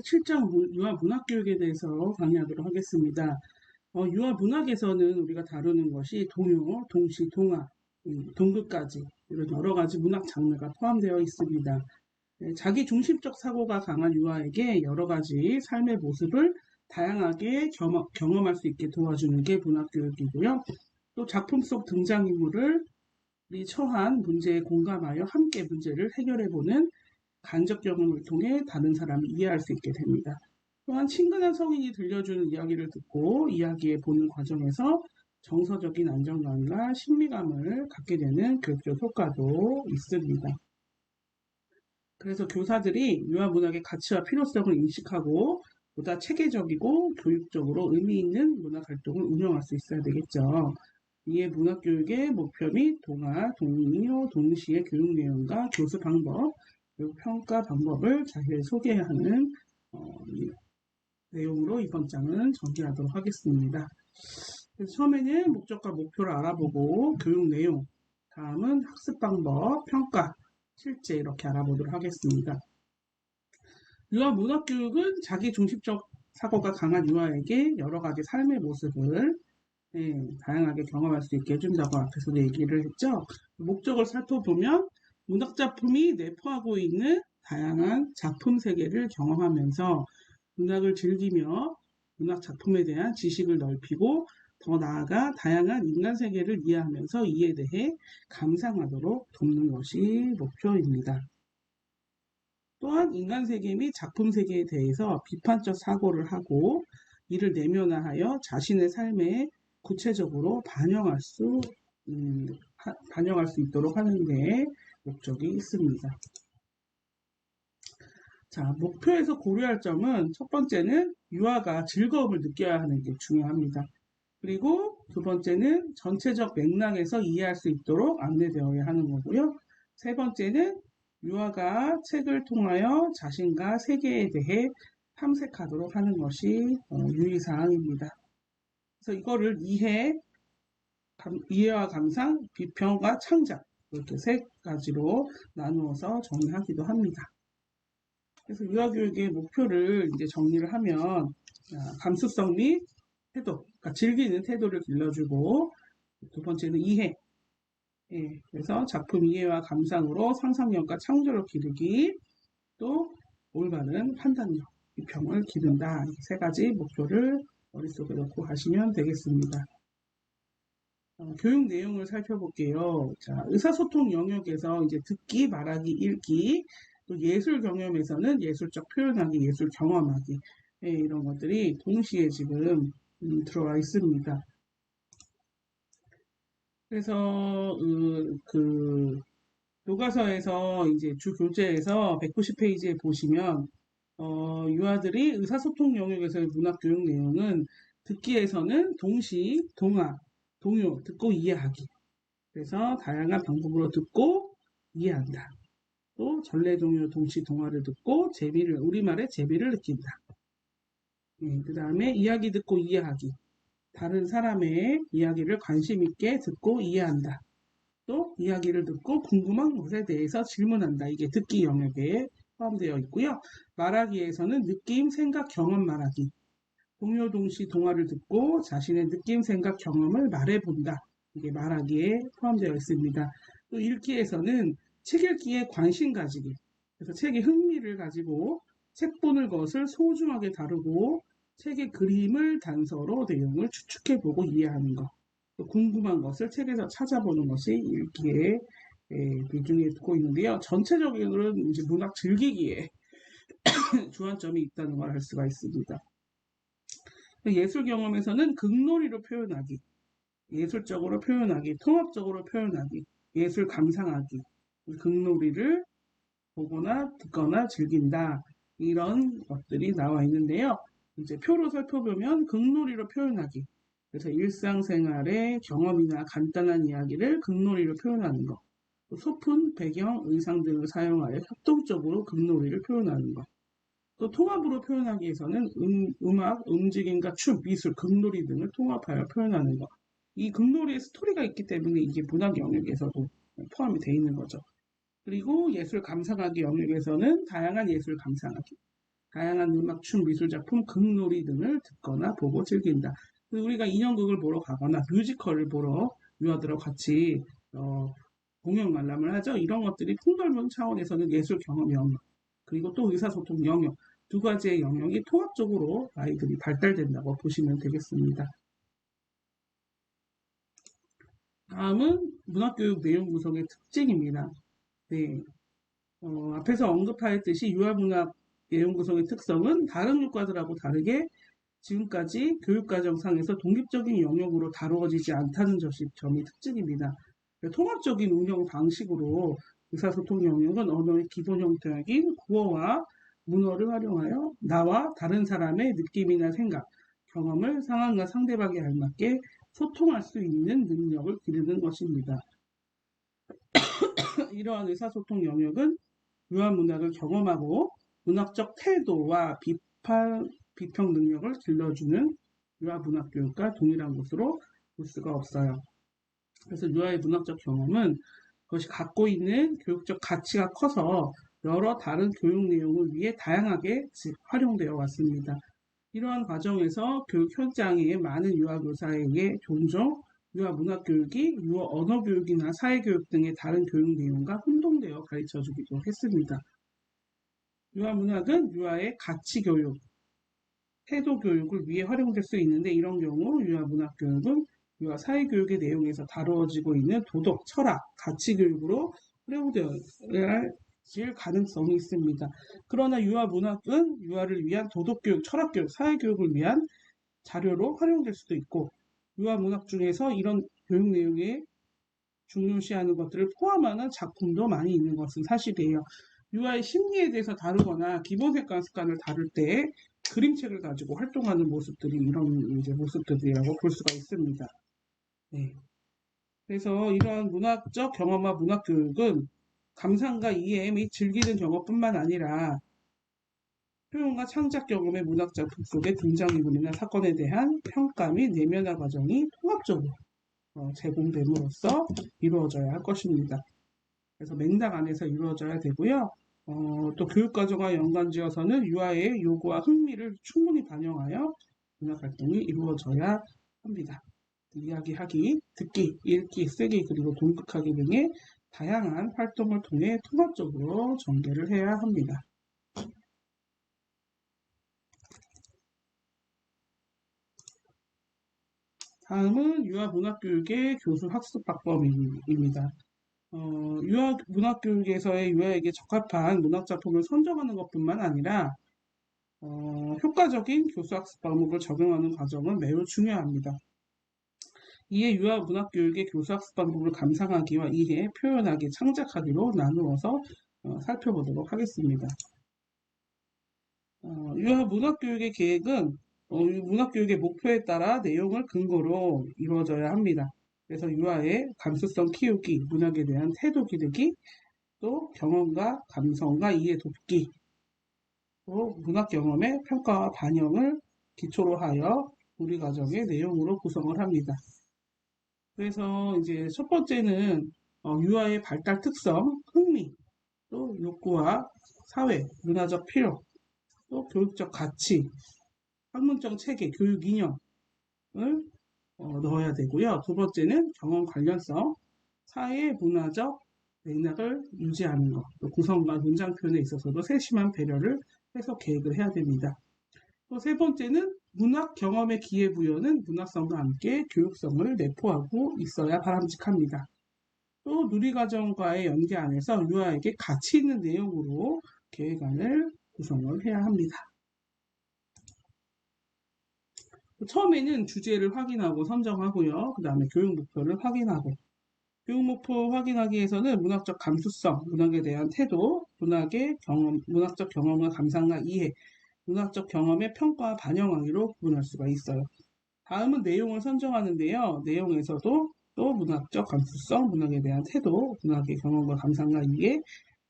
7장 유아 문학 교육에 대해서 강의하도록 하겠습니다. 어, 유아 문학에서는 우리가 다루는 것이 동요, 동시, 동화, 음, 동극까지 이런 여러 가지 문학 장르가 포함되어 있습니다. 네, 자기 중심적 사고가 강한 유아에게 여러 가지 삶의 모습을 다양하게 경험, 경험할 수 있게 도와주는 게 문학 교육이고요. 또 작품 속 등장인물을 이 처한 문제에 공감하여 함께 문제를 해결해보는 간접 경험을 통해 다른 사람을 이해할 수 있게 됩니다. 또한 친근한 성인이 들려주는 이야기를 듣고 이야기에 보는 과정에서 정서적인 안정감과 신비감을 갖게 되는 교육적 효과도 있습니다. 그래서 교사들이 유아문학의 가치와 필요성을 인식하고 보다 체계적이고 교육적으로 의미 있는 문학 활동을 운영할 수 있어야 되겠죠. 이에 문학 교육의 목표 및 동화, 동요, 동시의 교육 내용과 교수 방법, 그리고 평가 방법을 자세히 소개하는 어, 내용으로 이번 장은 전개하도록 하겠습니다. 처음에는 목적과 목표를 알아보고 교육 내용, 다음은 학습 방법, 평가, 실제 이렇게 알아보도록 하겠습니다. 유아 문학 교육은 자기 중심적 사고가 강한 유아에게 여러 가지 삶의 모습을 네, 다양하게 경험할 수 있게 해준다고 앞에서도 얘기를 했죠. 목적을 살펴보면 문학 작품이 내포하고 있는 다양한 작품 세계를 경험하면서 문학을 즐기며 문학 작품에 대한 지식을 넓히고 더 나아가 다양한 인간 세계를 이해하면서 이에 대해 감상하도록 돕는 것이 목표입니다. 또한 인간 세계 및 작품 세계에 대해서 비판적 사고를 하고 이를 내면화하여 자신의 삶에 구체적으로 반영할 수 음, 하, 반영할 수 있도록 하는 데 목적이 있습니다. 자, 목표에서 고려할 점은 첫 번째는 유아가 즐거움을 느껴야 하는 게 중요합니다. 그리고 두 번째는 전체적 맥락에서 이해할 수 있도록 안내되어야 하는 거고요. 세 번째는 유아가 책을 통하여 자신과 세계에 대해 탐색하도록 하는 것이 어, 유의사항입니다. 그래서 이거를 이해, 감, 이해와 감상, 비평과 창작 이렇게 세 가지로 나누어서 정리하기도 합니다. 그래서 유아교육의 목표를 이제 정리를 하면 감수성 및 태도, 그러니까 즐기는 태도를 길러주고 두 번째는 이해. 예, 그래서 작품 이해와 감상으로 상상력과 창조력 기르기, 또 올바른 판단력, 비평을 기른다. 세 가지 목표를 머릿속에 넣고 가시면 되겠습니다. 어, 교육 내용을 살펴볼게요. 자, 의사소통 영역에서 이제 듣기, 말하기, 읽기, 또 예술 경험에서는 예술적 표현하기, 예술 경험하기, 네, 이런 것들이 동시에 지금 음, 들어와 있습니다. 그래서 그, 그 교과서에서 이제 주 교재에서 190페이지에 보시면 어, 유아들이 의사소통 영역에서의 문학 교육 내용은 듣기에서는 동시, 동화, 동요, 듣고 이해하기. 그래서 다양한 방법으로 듣고 이해한다. 또 전래 동요, 동시, 동화를 듣고 재미를 우리말의 재미를 느낀다. 네, 그 다음에 이야기 듣고 이해하기. 다른 사람의 이야기를 관심 있게 듣고 이해한다. 또 이야기를 듣고 궁금한 것에 대해서 질문한다. 이게 듣기 영역에 포함되어 있고요. 말하기에서는 느낌, 생각, 경험 말하기. 동요 동시 동화를 듣고 자신의 느낌, 생각, 경험을 말해본다. 이게 말하기에 포함되어 있습니다. 또 읽기에서는 책 읽기에 관심 가지기. 그래서 책에 흥미를 가지고 책 보는 것을 소중하게 다루고 책의 그림을 단서로 내용을 추측해 보고 이해하는 것. 또 궁금한 것을 책에서 찾아보는 것이 읽기에 예, 비중에 두고 있는데요. 전체적으로는 이제 문학 즐기기에 주안점이 있다는 걸 알 수가 있습니다. 예술 경험에서는 극놀이로 표현하기, 예술적으로 표현하기, 통합적으로 표현하기, 예술 감상하기, 극놀이를 보거나 듣거나 즐긴다. 이런 것들이 나와 있는데요. 이제 표로 살펴보면 극놀이로 표현하기. 그래서 일상생활의 경험이나 간단한 이야기를 극놀이로 표현하는 것. 소품, 배경, 의상 등을 사용하여 협동적으로 극놀이를 표현하는 것. 또 통합으로 표현하기 위해서는 음, 악 움직임과 춤, 미술, 극놀이 등을 통합하여 표현하는 것. 이 극놀이의 스토리가 있기 때문에 이게 문학 영역에서도 포함이 되어 있는 거죠. 그리고 예술 감상하기 영역에서는 다양한 예술 감상하기. 다양한 음악, 춤, 미술 작품, 극놀이 등을 듣거나 보고 즐긴다. 그래서 우리가 인형극을 보러 가거나 뮤지컬을 보러 유아들하고 같이 어, 공연 관람을 하죠. 이런 것들이 풍넓은 차원에서는 예술 경험 영역 그리고 또 의사소통 영역 두 가지의 영역이 통합적으로 아이들이 발달된다고 보시면 되겠습니다. 다음은 문학교육 내용 구성의 특징입니다. 네. 어, 앞에서 언급하였듯이 유아문학 내용 구성의 특성은 다른 교과들하고 다르게 지금까지 교육과정상에서 독립적인 영역으로 다루어지지 않다는 점이 특징입니다. 통합적인 운영 방식으로 의사소통 영역은 언어의 기본 형태인 구어와 문어를 활용하여 나와 다른 사람의 느낌이나 생각, 경험을 상황과 상대방에 알맞게 소통할 수 있는 능력을 기르는 것입니다. 이러한 의사소통 영역은 유아문학을 경험하고 문학적 태도와 비판, 비평 능력을 길러주는 유아 문학 교육과 동일한 것으로 볼 수가 없어요. 그래서 유아의 문학적 경험은 그것이 갖고 있는 교육적 가치가 커서 여러 다른 교육 내용을 위해 다양하게 활용되어 왔습니다. 이러한 과정에서 교육 현장의 많은 유아 교사에게 종종 유아 문학 교육이 유아 언어 교육이나 사회 교육 등의 다른 교육 내용과 혼동되어 가르쳐 주기도 했습니다. 유아 문학은 유아의 가치 교육, 태도 교육을 위해 활용될 수 있는데 이런 경우 유아 문학 교육은 유아 사회 교육의 내용에서 다루어지고 있는 도덕, 철학, 가치 교육으로 활용되어 질 가능성이 있습니다. 그러나 유아 문학은 유아를 위한 도덕 교육, 철학 교육, 사회 교육을 위한 자료로 활용될 수도 있고 유아 문학 중에서 이런 교육 내용에 중요시하는 것들을 포함하는 작품도 많이 있는 것은 사실이에요. 유아의 심리에 대해서 다루거나 기본색관 습관을 다룰 때 그림책을 가지고 활동하는 모습들이 이런 이제 모습들이라고 볼 수가 있습니다. 네. 그래서 이러한 문학적 경험과 문학 교육은 감상과 이해 및 즐기는 경험뿐만 아니라 표현과 창작 경험의 문학 작품 속의 등장인물이나 사건에 대한 평가 및 내면화 과정이 통합적으로 어, 제공됨으로써 이루어져야 할 것입니다. 그래서 맥락 안에서 이루어져야 되고요. 어, 또 교육과정과 연관지어서는 유아의 요구와 흥미를 충분히 반영하여 문학 활동이 이루어져야 합니다. 이야기하기, 듣기, 읽기, 쓰기, 그리고 동극하기 등의 다양한 활동을 통해 통합적으로 전개를 해야 합니다. 다음은 유아문학교육의 교수 학습 방법입니다. 어, 유아 문학교육에서의 유아에게 적합한 문학 작품을 선정하는 것뿐만 아니라 어, 효과적인 교수 학습 방법을 적용하는 과정은 매우 중요합니다. 이에 유아 문학교육의 교수학습 방법을 감상하기와 이해, 표현하기, 창작하기로 나누어서 어, 살펴보도록 하겠습니다. 어, 유아 문학교육의 계획은 어, 문학교육의 목표에 따라 내용을 근거로 이루어져야 합니다. 그래서 유아의 감수성 키우기, 문학에 대한 태도 기르기, 또 경험과 감성과 이해 돕기, 또 문학 경험의 평가와 반영을 기초로 하여 우리 가정의 내용으로 구성을 합니다. 그래서 이제 첫 번째는 어, 유아의 발달 특성, 흥미, 또 욕구와 사회, 문화적 필요, 또 교육적 가치, 학문적 체계, 교육 이념을 어, 넣어야 되고요. 두 번째는 경험 관련성, 사회 문화적 맥락을 유지하는 것, 또 구성과 문장 표현에 있어서도 세심한 배려를 해서 계획을 해야 됩니다. 또 세 번째는 문학 경험의 기회부여는 문학성과 함께 교육성을 내포하고 있어야 바람직합니다. 또 누리과정과의 연계 안에서 유아에게 가치 있는 내용으로 계획안을 구성을 해야 합니다. 처음에는 주제를 확인하고 선정하고요. 그 다음에 교육 목표를 확인하고 교육 목표 확인하기 위해서는 문학적 감수성, 문학에 대한 태도, 문학의 경험, 문학적 경험과 감상과 이해, 문학적 경험의 평가와 반영하기로 구분할 수가 있어요. 다음은 내용을 선정하는데요. 내용에서도 또 문학적 감수성, 문학에 대한 태도, 문학의 경험과 감상과 이해,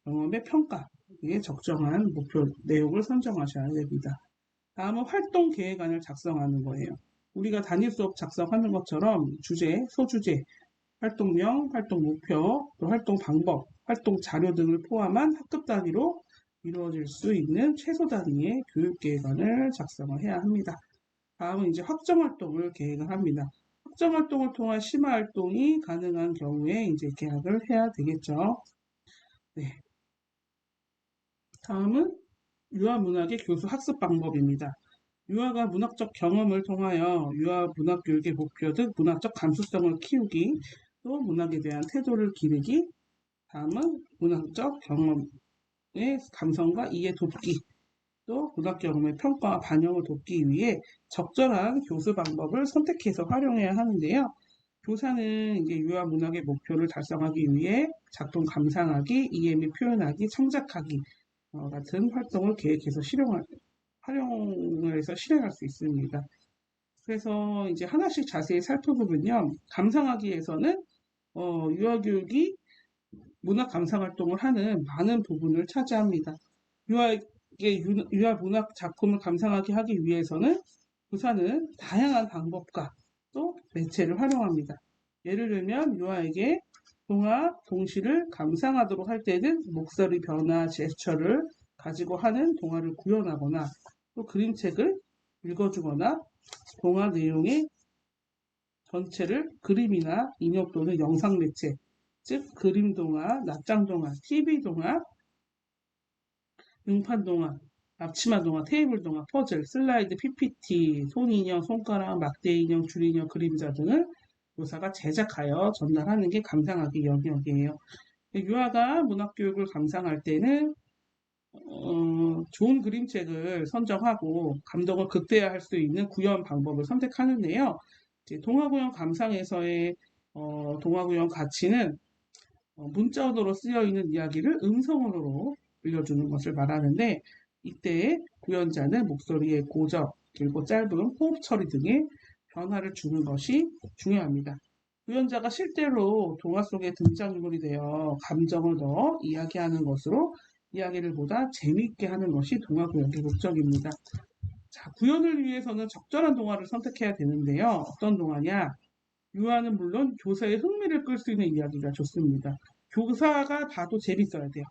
경험의 평가에 적정한 목표 내용을 선정하셔야 됩니다. 다음은 활동 계획안을 작성하는 거예요. 우리가 단일 수업 작성하는 것처럼 주제, 소주제, 활동명, 활동 목표, 또 활동 방법, 활동 자료 등을 포함한 학급 단위로 이루어질 수 있는 최소 단위의 교육 계획안을 작성을 해야 합니다. 다음은 이제 확정 활동을 계획을 합니다. 확정 활동을 통한 심화 활동이 가능한 경우에 이제 계약을 해야 되겠죠. 네. 다음은 유아 문학의 교수 학습 방법입니다. 유아가 문학적 경험을 통하여 유아 문학 교육의 목표 등 문학적 감수성을 키우기, 또 문학에 대한 태도를 기르기, 다음은 문학적 경험의 감성과 이해 돕기, 또 문학 경험의 평가와 반영을 돕기 위해 적절한 교수 방법을 선택해서 활용해야 하는데요. 교사는 이제 유아 문학의 목표를 달성하기 위해 작품 감상하기, 이해 및 표현하기, 창작하기 어, 같은 활동을 계획해서 실용할, 활용을 해서 실행할 수 있습니다. 그래서 이제 하나씩 자세히 살펴보면요. 감상하기에서는 어, 유아교육이 문학 감상 활동을 하는 많은 부분을 차지합니다. 유아에게 유- 유아 문학 작품을 감상하게 하기 위해서는 교사는 다양한 방법과 또 매체를 활용합니다. 예를 들면 유아에게 동화, 동시를 감상하도록 할 때는 목소리 변화, 제스처를 가지고 하는 동화를 구현하거나 또 그림책을 읽어주거나 동화 내용의 전체를 그림이나 인형 또는 영상 매체, 즉 그림 동화, 납장 동화, TV 동화, 응판 동화, 앞치마 동화, 테이블 동화, 퍼즐, 슬라이드, PPT, 손인형, 손가락, 막대 인형, 줄인형, 그림자 등을 교사가 제작하여 전달하는 게 감상하기 영역이에요. 유아가 문학교육을 감상할 때는 어, 좋은 그림책을 선정하고 감동을 극대화할 수 있는 구현 방법을 선택하는데요. 동화구현 감상에서의 어, 동화구현 가치는 어, 문자 언어로 쓰여 있는 이야기를 음성으로 들려주는 것을 말하는데 이때 구현자는 목소리의 고적, 길고 짧은 호흡 처리 등의 변화를 주는 것이 중요합니다. 구현자가 실제로 동화 속의 등장인물이 되어 감정을 넣어 이야기하는 것으로 이야기를 보다 재미있게 하는 것이 동화 구현의 목적입니다. 자, 구현을 위해서는 적절한 동화를 선택해야 되는데요. 어떤 동화냐? 유아는 물론 교사의 흥미를 끌 수 있는 이야기가 좋습니다. 교사가 봐도 재밌어야 돼요.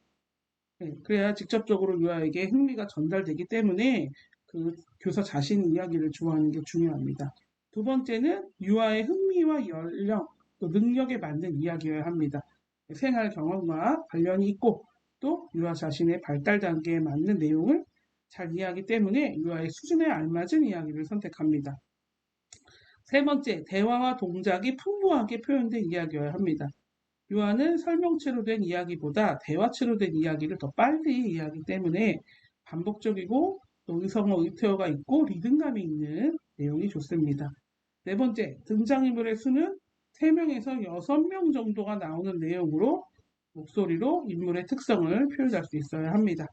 네, 그래야 직접적으로 유아에게 흥미가 전달되기 때문에 그 교사 자신 이야기를 좋아하는 게 중요합니다. 두 번째는 유아의 흥미와 연령, 또 능력에 맞는 이야기여야 합니다. 생활 경험과 관련이 있고 또 유아 자신의 발달 단계에 맞는 내용을 잘 이해하기 때문에 유아의 수준에 알맞은 이야기를 선택합니다. 세 번째, 대화와 동작이 풍부하게 표현된 이야기여야 합니다. 유아는 설명체로 된 이야기보다 대화체로 된 이야기를 더 빨리 이해하기 때문에 반복적이고 또 의성어 의태어가 있고 리듬감이 있는 내용이 좋습니다. 네 번째, 등장인물의 수는 3명에서 6명 정도가 나오는 내용으로 목소리로 인물의 특성을 표현할 수 있어야 합니다.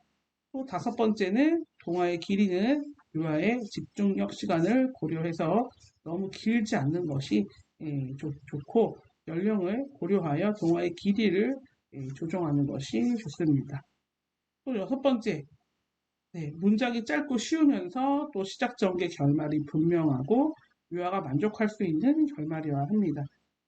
또 다섯 번째는 동화의 길이는 유아의 집중력 시간을 고려해서 너무 길지 않는 것이 예, 좋, 좋고 연령을 고려하여 동화의 길이를 예, 조정하는 것이 좋습니다. 또 여섯 번째, 네, 문장이 짧고 쉬우면서 또 시작 전개 결말이 분명하고 유아가 만족할 수 있는 결말이어야 합니다.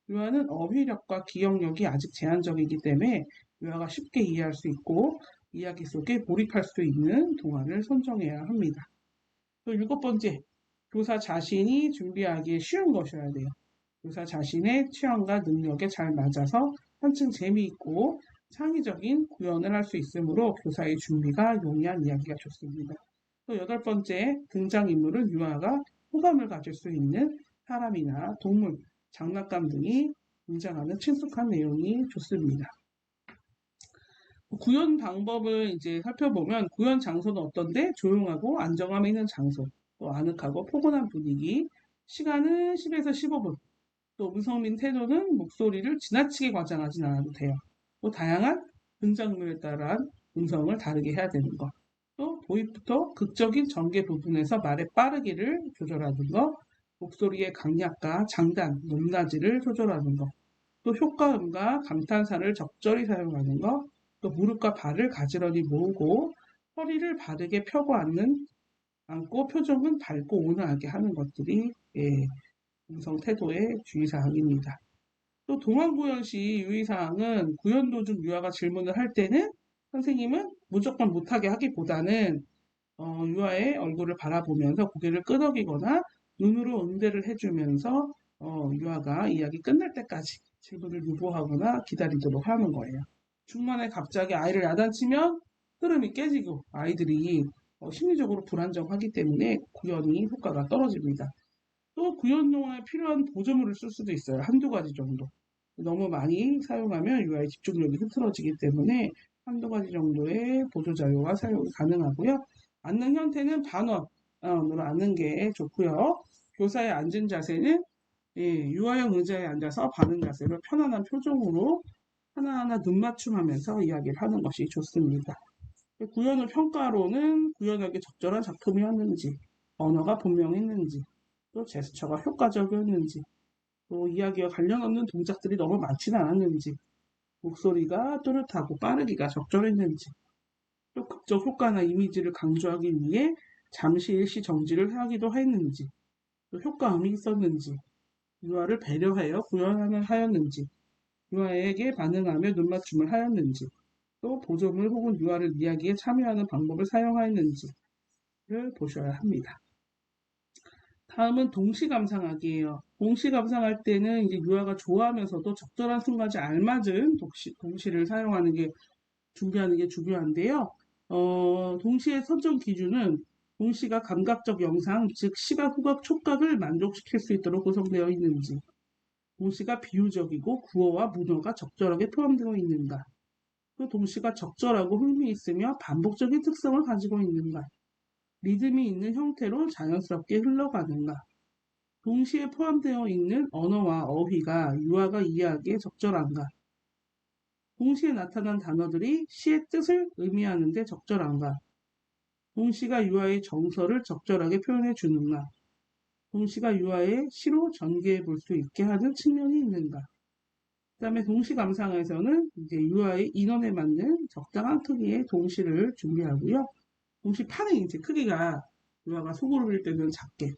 유아는 어휘력과 기억력이 아직 제한적이기 때문에 유아가 쉽게 이해할 수 있고 이야기 속에 몰입할 수 있는 동화를 선정해야 합니다. 또 일곱 번째, 교사 자신이 준비하기에 쉬운 것이어야 돼요. 교사 자신의 취향과 능력에 잘 맞아서 한층 재미있고 창의적인 구현을 할 수 있으므로 교사의 준비가 용이한 이야기가 좋습니다. 또 여덟 번째, 등장인물은 유아가 호감을 가질 수 있는 사람이나 동물, 장난감 등이 등장하는 친숙한 내용이 좋습니다. 구현 방법을 이제 살펴보면 구현 장소는 어떤데 조용하고 안정감 있는 장소, 또 아늑하고 포근한 분위기, 시간은 10에서 15분, 또 음성민 태도는 목소리를 지나치게 과장하진 않아도 돼요. 또 다양한 등장인물에 따른 음성을 다르게 해야 되는 것. 또 도입부터 극적인 전개 부분에서 말의 빠르기를 조절하는 것, 목소리의 강약과 장단, 높낮이를 조절하는 것, 또 효과음과 감탄사를 적절히 사용하는 것, 또 무릎과 발을 가지런히 모으고 허리를 바르게 펴고 앉는 앉고 표정은 밝고 온화하게 하는 것들이 예, 음성 태도의 주의사항입니다. 또 동안 구현 시 유의사항은 구현 도중 유아가 질문을 할 때는 선생님은 무조건 못하게 하기보다는 어, 유아의 얼굴을 바라보면서 고개를 끄덕이거나 눈으로 응대를 해주면서 어, 유아가 이야기 끝날 때까지 질문을 유보하거나 기다리도록 하는 거예요. 중간에 갑자기 아이를 야단치면 흐름이 깨지고 아이들이 어, 심리적으로 불안정하기 때문에 구현이 효과가 떨어집니다. 또 구현 용화에 필요한 보조물을 쓸 수도 있어요. 한두 가지 정도. 너무 많이 사용하면 유아의 집중력이 흐트러지기 때문에 한두 가지 정도의 보조자료가 사용이 가능하고요. 앉는 형태는 반원으로 앉는 게 좋고요. 교사의 앉은 자세는 예, 유아용 의자에 앉아서 바른 자세로 편안한 표정으로 하나하나 눈 맞춤하면서 이야기를 하는 것이 좋습니다. 구현의 평가로는 구현하기 적절한 작품이었는지, 언어가 분명했는지, 또 제스처가 효과적이었는지, 또 이야기와 관련 없는 동작들이 너무 많지는 않았는지, 목소리가 또렷하고 빠르기가 적절했는지, 또 극적 효과나 이미지를 강조하기 위해 잠시 일시 정지를 하기도 했는지, 또 효과음이 있었는지, 유아를 배려하여 구현하는 하였는지, 유아에게 반응하며 눈맞춤을 하였는지, 또 보조물 혹은 유아를 이야기에 참여하는 방법을 사용하였는지를 보셔야 합니다. 다음은 동시 감상하기예요. 동시 감상할 때는 이제 유아가 좋아하면서도 적절한 순간에 알맞은 동시, 동시를 사용하는 게 준비하는 게 중요한데요. 어, 동시의 선정 기준은 동시가 감각적 영상, 즉 시각, 후각, 촉각을 만족시킬 수 있도록 구성되어 있는지, 동시가 비유적이고 구어와 문어가 적절하게 포함되어 있는가, 그 동시가 적절하고 흥미 있으며 반복적인 특성을 가지고 있는가, 리듬이 있는 형태로 자연스럽게 흘러가는가, 동시에 포함되어 있는 언어와 어휘가 유아가 이해하기에 적절한가, 동시에 나타난 단어들이 시의 뜻을 의미하는 데 적절한가, 동시가 유아의 정서를 적절하게 표현해 주는가, 동시가 유아의 시로 전개해 볼 수 있게 하는 측면이 있는가, 그 다음에 동시 감상에서는 이제 유아의 인원에 맞는 적당한 크기의 동시를 준비하고요. 동시 판의 이제 크기가 유아가 소그룹일 때는 작게,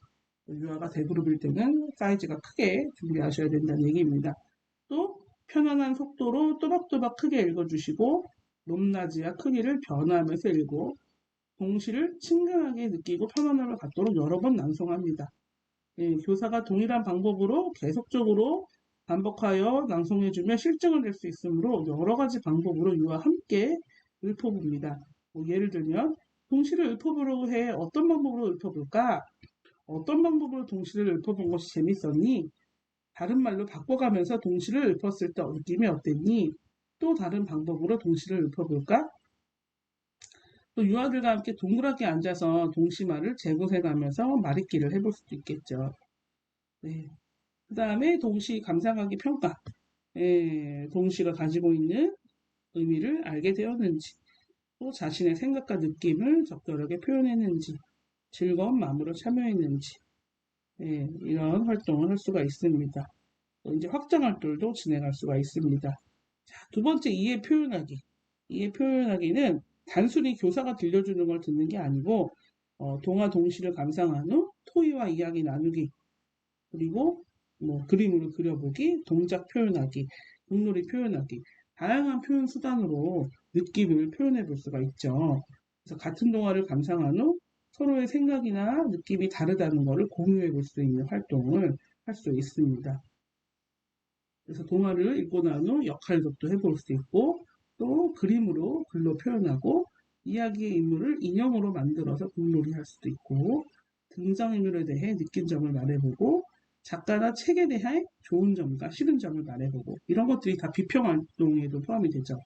유아가 대그룹일 때는 사이즈가 크게 준비하셔야 된다는 얘기입니다. 또 편안한 속도로 또박또박 크게 읽어주시고 높낮이와 크기를 변화하면서 읽고 동시를 친근하게 느끼고 편안함을 갖도록 여러 번 낭송합니다. 예, 교사가 동일한 방법으로 계속적으로 반복하여 낭송해주면 실증을 낼 수 있으므로 여러 가지 방법으로 유아와 함께 읊어봅니다. 뭐 예를 들면 동시를 읊어보려고 해 어떤 방법으로 읊어볼까? 어떤 방법으로 동시를 읊어본 것이 재밌었니? 다른 말로 바꿔가면서 동시를 읊었을 때 느낌이 어땠니? 또 다른 방법으로 동시를 읊어볼까? 또 유아들과 함께 동그랗게 앉아서 동시말을 재구색하면서 말잇기를 해볼 수도 있겠죠. 네. 그 다음에 동시 감상하기 평가. 예, 동시가 가지고 있는 의미를 알게 되었는지, 또 자신의 생각과 느낌을 적절하게 표현했는지, 즐거운 마음으로 참여했는지, 예, 이런 활동을 할 수가 있습니다. 또 이제 확장 활동도 진행할 수가 있습니다. 자, 두 번째 이해 표현하기. 이해 표현하기는 단순히 교사가 들려주는 걸 듣는 게 아니고 어, 동화 동시를 감상한 후 토의와 이야기 나누기 그리고 뭐 그림으로 그려보기, 동작 표현하기, 공놀이 표현하기 다양한 표현 수단으로 느낌을 표현해 볼 수가 있죠. 그래서 같은 동화를 감상한 후 서로의 생각이나 느낌이 다르다는 것을 공유해 볼 수 있는 활동을 할 수 있습니다. 그래서 동화를 읽고 난 후 역할극도 해볼 수 있고 또 그림으로 글로 표현하고 이야기의 인물을 인형으로 만들어서 공놀이 할 수도 있고 등장인물에 대해 느낀 점을 말해보고 작가나 책에 대한 좋은 점과 싫은 점을 말해보고 이런 것들이 다 비평 활동에도 포함이 되죠.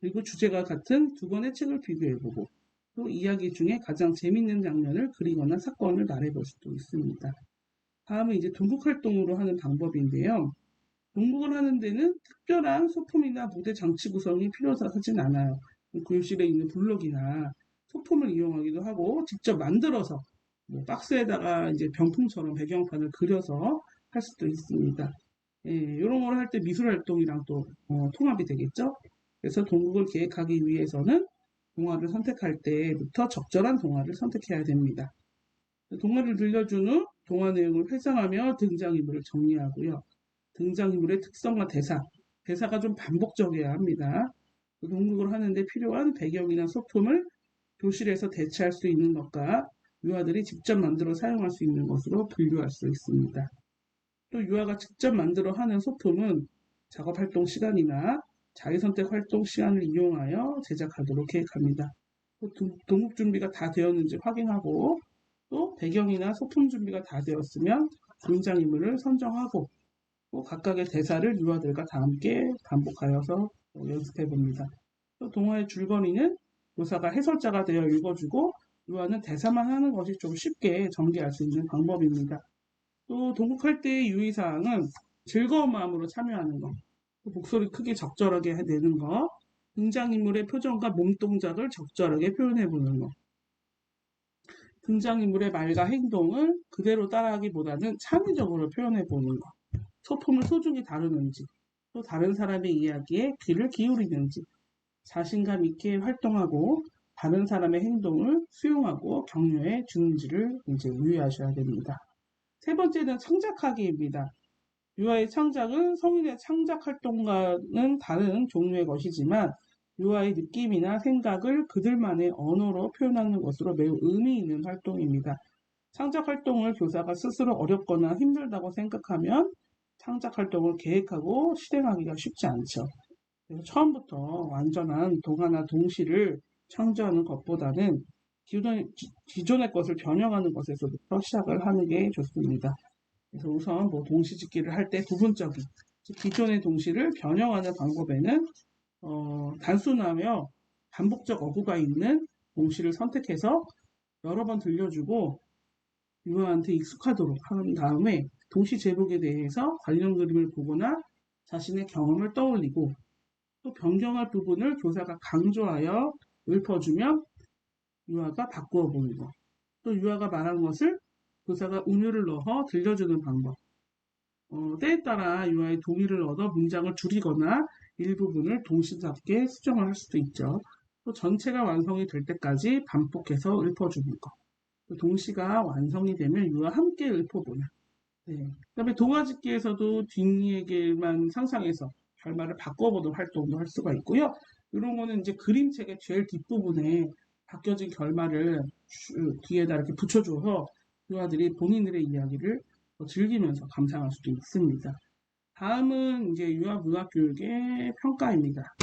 그리고 주제가 같은 두 권의 책을 비교해보고 또 이야기 중에 가장 재밌는 장면을 그리거나 사건을 말해볼 수도 있습니다. 다음은 이제 동국 활동으로 하는 방법인데요. 동국을 하는 데는 특별한 소품이나 무대 장치 구성이 필요하진 않아요. 교실에 있는 블록이나 소품을 이용하기도 하고 직접 만들어서 뭐 박스에다가 이제 병풍처럼 배경판을 그려서 할 수도 있습니다. 예, 이런 걸 할 때 미술 활동이랑 또 어, 통합이 되겠죠. 그래서 동국을 계획하기 위해서는 동화를 선택할 때부터 적절한 동화를 선택해야 됩니다. 동화를 들려준 후 동화 내용을 회상하며 등장인물을 정리하고요. 등장인물의 특성과 대사, 대사가 좀 반복적이어야 합니다. 동국을 하는데 필요한 배경이나 소품을 교실에서 대체할 수 있는 것과 유아들이 직접 만들어 사용할 수 있는 것으로 분류할 수 있습니다. 또 유아가 직접 만들어 하는 소품은 작업 활동 시간이나 자기 선택 활동 시간을 이용하여 제작하도록 계획합니다. 또 동- 동국 준비가 다 되었는지 확인하고 또 배경이나 소품 준비가 다 되었으면 등장인물을 선정하고 또 각각의 대사를 유아들과 다 함께 반복하여서 연습해 봅니다. 또 동화의 줄거리는 교사가 해설자가 되어 읽어주고 유아는 대사만 하는 것이 좀 쉽게 전개할 수 있는 방법입니다. 또 동국할 때의 유의사항은 즐거운 마음으로 참여하는 것, 또 목소리 크게 적절하게 내는 것, 등장인물의 표정과 몸동작을 적절하게 표현해보는 것, 등장인물의 말과 행동을 그대로 따라하기보다는 창의적으로 표현해보는 것, 소품을 소중히 다루는지, 또 다른 사람의 이야기에 귀를 기울이는지, 자신감 있게 활동하고 다른 사람의 행동을 수용하고 격려해 주는지를 이제 유의하셔야 됩니다. 세 번째는 창작하기입니다. 유아의 창작은 성인의 창작 활동과는 다른 종류의 것이지만 유아의 느낌이나 생각을 그들만의 언어로 표현하는 것으로 매우 의미 있는 활동입니다. 창작 활동을 교사가 스스로 어렵거나 힘들다고 생각하면 창작 활동을 계획하고 실행하기가 쉽지 않죠. 그래서 처음부터 완전한 동화나 동시를 창조하는 것보다는 기존, 기- 기존의 것을 변형하는 것에서부터 시작을 하는 게 좋습니다. 그래서 우선 뭐 동시 짓기를 할 때 부분적인 즉 기존의 동시를 변형하는 방법에는 어, 단순하며 반복적 어구가 있는 동시를 선택해서 여러 번 들려주고 유아한테 익숙하도록 한 다음에 동시 제목에 대해서 관련 그림을 보거나 자신의 경험을 떠올리고 또 변경할 부분을 교사가 강조하여 읊어주면 유아가 바꾸어 보는 것. 또 유아가 말한 것을 교사가 운율을 넣어 들려주는 방법. 어, 때에 따라 유아의 동의를 얻어 문장을 줄이거나 일부분을 동시답게 수정을 할 수도 있죠. 또 전체가 완성이 될 때까지 반복해서 읊어주는 것. 또 동시가 완성이 되면 유아와 함께 읊어보는. 네. 그 다음에 동화짓기에서도 뒷얘기만 상상해서 결말을 바꿔보는 활동도 할 수가 있고요. 이런 거는 이제 그림책의 제일 뒷부분에 바뀌어진 결말을 쭉 뒤에다 이렇게 붙여줘서 유아들이 본인들의 이야기를 더 즐기면서 감상할 수도 있습니다. 다음은 이제 유아 문학 교육의 평가입니다.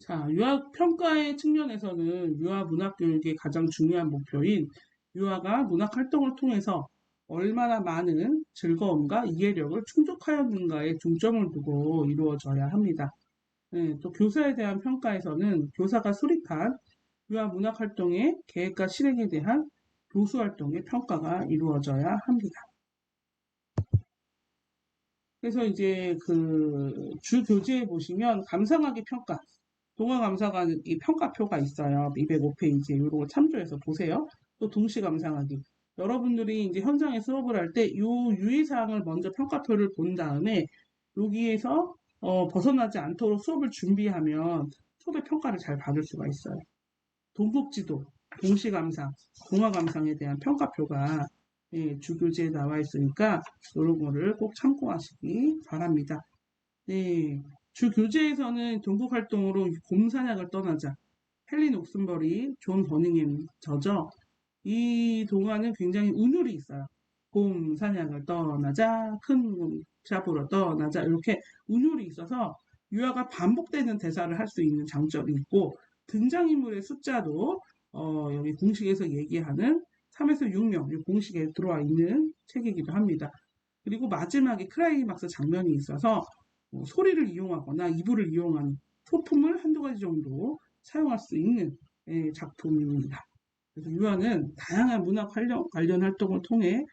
자, 유아 평가의 측면에서는 유아 문학 교육의 가장 중요한 목표인 유아가 문학 활동을 통해서 얼마나 많은 즐거움과 이해력을 충족하였는가에 중점을 두고 이루어져야 합니다. 네, 또 교사에 대한 평가에서는 교사가 수립한 유아 문학 활동의 계획과 실행에 대한 교수 활동의 평가가 이루어져야 합니다. 그래서 이제 그 주 교재에 보시면 감상하기 평가, 동화 감상하기 평가표가 있어요. 205페이지에 이런 거 참조해서 보세요. 또 동시 감상하기. 여러분들이 이제 현장에 수업을 할 때 이 유의사항을 먼저 평가표를 본 다음에 여기에서 어, 벗어나지 않도록 수업을 준비하면 수업의 평가를 잘 받을 수가 있어요. 동국지도, 동시감상, 동화감상에 대한 평가표가 예, 주교재에 나와 있으니까 이런 거를 꼭 참고하시기 바랍니다. 네, 주 교재에서는 동국 활동으로 곰사냥을 떠나자, 헬린 옥슨버리, 존 버닝햄 저죠. 이 동화는 굉장히 운율이 있어요. 곰 사냥을 떠나자, 큰곰 잡으러 떠나자 이렇게 운율이 있어서 유아가 반복되는 대사를 할 수 있는 장점이 있고 등장인물의 숫자도 어, 여기 공식에서 얘기하는 3에서 6명 이 공식에 들어와 있는 책이기도 합니다. 그리고 마지막에 크라이막스 장면이 있어서 뭐 소리를 이용하거나 이불을 이용한 소품을 한두 가지 정도 사용할 수 있는 예, 작품입니다. 그래서 유아는 다양한 문학 관련, 관련 활동을 통해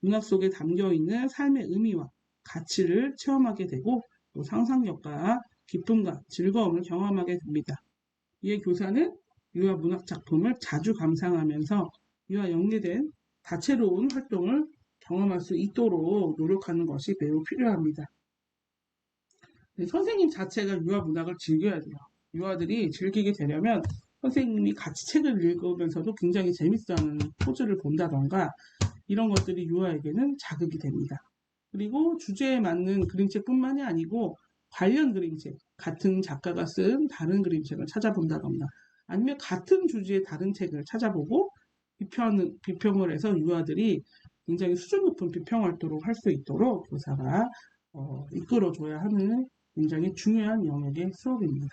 문학 속에 담겨 있는 삶의 의미와 가치를 체험하게 되고 또 상상력과 기쁨과 즐거움을 경험하게 됩니다. 이에 교사는 유아 문학 작품을 자주 감상하면서 유아 연계된 다채로운 활동을 경험할 수 있도록 노력하는 것이 매우 필요합니다. 네, 선생님 자체가 유아 문학을 즐겨야 돼요. 유아들이 즐기게 되려면 선생님이 같이 책을 읽으면서도 굉장히 재밌어하는 포즈를 본다던가 이런 것들이 유아에게는 자극이 됩니다. 그리고 주제에 맞는 그림책뿐만이 아니고 관련 그림책, 같은 작가가 쓴 다른 그림책을 찾아본다거나 아니면 같은 주제의 다른 책을 찾아보고 비평, 비평을 해서 유아들이 굉장히 수준 높은 비평 활동을 할 수 있도록 교사가 어, 이끌어줘야 하는 굉장히 중요한 영역의 수업입니다.